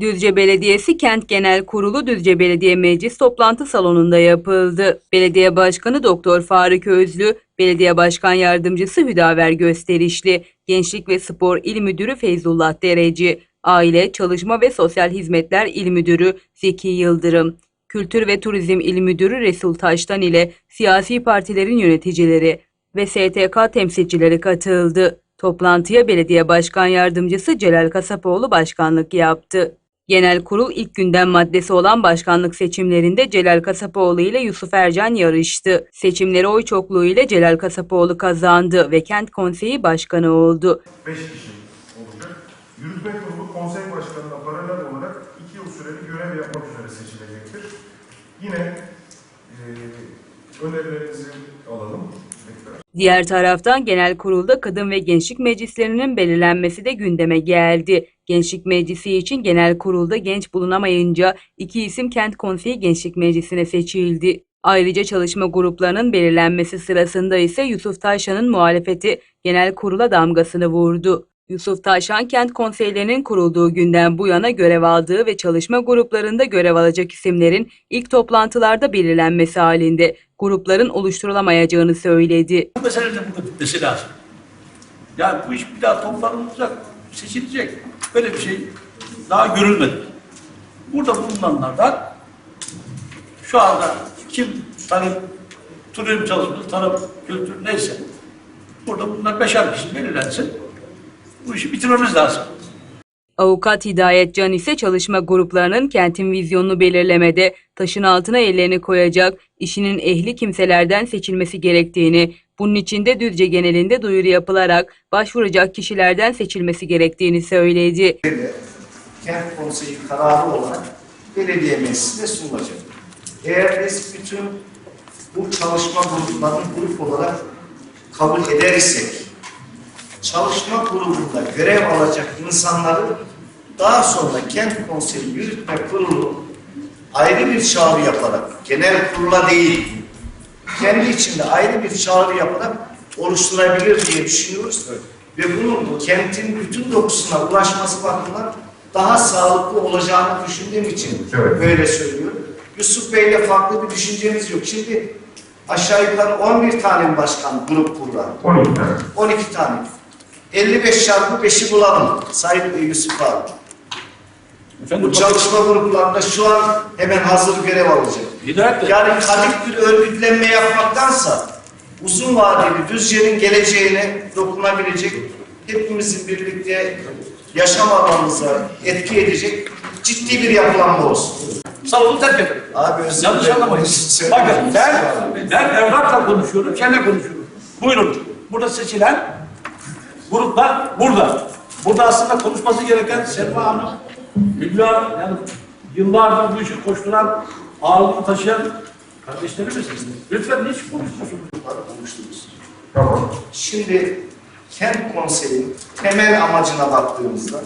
Düzce Belediyesi Kent Genel Kurulu Düzce Belediye Meclis toplantı salonunda yapıldı. Belediye Başkanı Doktor Faruk Özlü, Belediye Başkan Yardımcısı Hüdaver Gösterişli, Gençlik ve Spor İl Müdürü Feyzullah Dereci, Aile, Çalışma ve Sosyal Hizmetler İl Müdürü Zeki Yıldırım, Kültür ve Turizm İl Müdürü Resul Taştan ile siyasi partilerin yöneticileri ve STK temsilcileri katıldı. Toplantıya Belediye Başkan Yardımcısı Celal Kasapoğlu başkanlık yaptı. Genel kurul ilk gündem maddesi olan başkanlık seçimlerinde Celal Kasapoğlu ile Yusuf Ercan yarıştı. Seçimleri oy çokluğu ile Celal Kasapoğlu kazandı ve kent konseyi başkanı oldu. 5 kişi olacak. Yürütme kurulu konsey başkanına paralel olarak 2 yıl süreli görev yapmak üzere seçilecektir. Yine eee önerilerinizi alalım. Diğer taraftan genel kurulda kadın ve gençlik meclislerinin belirlenmesi de gündeme geldi. Gençlik Meclisi için genel kurulda genç bulunamayınca iki isim Kent Konseyi Gençlik Meclisi'ne seçildi. Ayrıca çalışma gruplarının belirlenmesi sırasında ise Yusuf Taşan'ın muhalefeti genel kurula damgasını vurdu. Yusuf Taşan kent konseylerinin kurulduğu günden bu yana görev aldığı ve çalışma gruplarında görev alacak isimlerin ilk toplantılarda belirlenmesi halinde grupların oluşturulamayacağını söyledi. Bu meselenin de burada bitmesi lazım. Yani bu iş bir daha toplanılacak, seçilecek. Böyle bir şey daha görülmedi. Burada bulunanlardan şu anda kim tarım, turizm çalışması, tarım, kültür neyse burada bunlar beşer kişi belirlensin. Bu işi bitirmemiz lazım. Avukat Hidayet Can ise çalışma gruplarının kentin vizyonunu belirlemede taşın altına ellerini koyacak, işinin ehli kimselerden seçilmesi gerektiğini, bunun için de Düzce genelinde duyuru yapılarak başvuracak kişilerden seçilmesi gerektiğini söyledi. kent konseyi kararı olarak belediye meclisine sunulacak. Eğer biz bütün bu çalışma gruplarını grup olarak kabul eder isek, çalışma grubunda görev alacak insanları daha sonra kent konseyi yürütme kurulu ayrı bir çağrı yaparak, genel kurula değil, kendi içinde ayrı bir çağrı yaparak oluşturabilir diye düşünüyoruz. Ve bunun kentin bütün dokusuna ulaşması bakımından daha sağlıklı olacağını düşündüğüm için Evet. böyle söylüyorum. Yusuf Bey'le farklı bir düşüncemiz yok. Şimdi aşağı yukarı 11 tane başkan grup burada? 12 tane. 12 tane. 55 çarpı 5'i bulalım Sayın Yusuf abi. Efendim, Bu çalışma gruplarında şu an hemen hazır görev alacak. Hidayet de- Yani kalıp bir örgütlenme yapmaktansa uzun vadeli Düzce'nin geleceğine dokunabilecek, hepimizin birlikte yaşam alanımıza etki edecek ciddi bir yapılanma olsun. salonu terk ederim. Abi özür Yanlış dilerim. anlamayın. Bakın ben, ben evrakla konuşuyorum, seninle konuşuyorum. Buyurun. Burada seçilen gruplar burada. Burada aslında konuşması gereken Selma Hanım, Hülya Hanım, yani yıllardır bu işi koşturan, ağırlığı taşıyan kardeşlerimiz. Lütfen hiç konuşmuyorsunuz. konuştunuz. Tamam. Şimdi kent konseyin temel amacına baktığımızda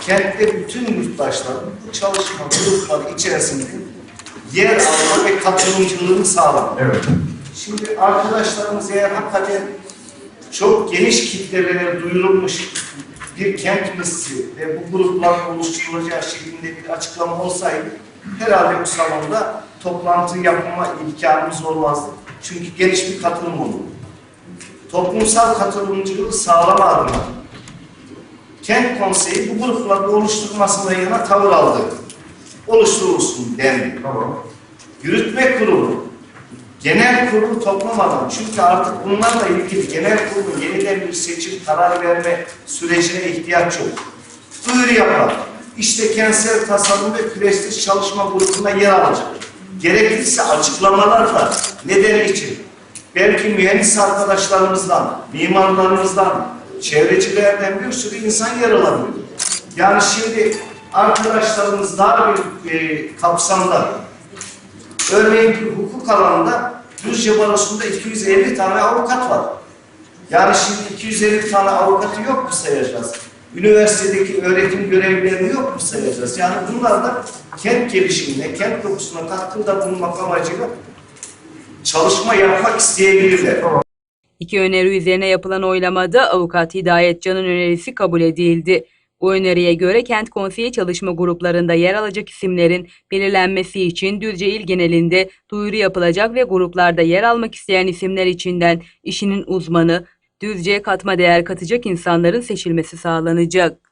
kentte bütün yurttaşların bu çalışma grupları içerisinde yer alma ve katılımcılığını sağlamak. Evet. Şimdi arkadaşlarımız eğer hakikaten çok geniş kitlelere duyurulmuş bir kent misli ve bu grupların oluşturulacağı şeklinde bir açıklama olsaydı herhalde bu salonda toplantı yapma imkanımız olmazdı. Çünkü geniş bir katılım olurdu. Toplumsal katılımcılığı sağlama adına kent konseyi bu grupları oluşturmasına yana tavır aldı. Oluşturulsun dendi. Tamam. Yürütme kurulu, genel kurulu toplamadan çünkü artık bunlarla ilgili genel kurulu yeniden bir seçim karar verme sürecine ihtiyaç yok. Duyuru yapar. İşte kentsel tasarım ve prestij çalışma grubunda yer alacak. Gerekirse açıklamalarla neden için belki mühendis arkadaşlarımızdan, mimarlarımızdan, çevrecilerden bir sürü insan yer alabilir. Yani şimdi arkadaşlarımız dar bir e, kapsamda Örneğin hukuk alanında Düzce Barosu'nda 250 tane avukat var. Yani şimdi 250 tane avukatı yok mu sayacağız? Üniversitedeki öğretim görevlilerini yok mu sayacağız? Yani bunlar da kent gelişimine, kent dokusuna katkıda bulunmak amacıyla çalışma yapmak isteyebilirler. İki öneri üzerine yapılan oylamada avukat Hidayet Can'ın önerisi kabul edildi. Bu öneriye göre kent konseyi çalışma gruplarında yer alacak isimlerin belirlenmesi için Düzce il genelinde duyuru yapılacak ve gruplarda yer almak isteyen isimler içinden işinin uzmanı, Düzce'ye katma değer katacak insanların seçilmesi sağlanacak.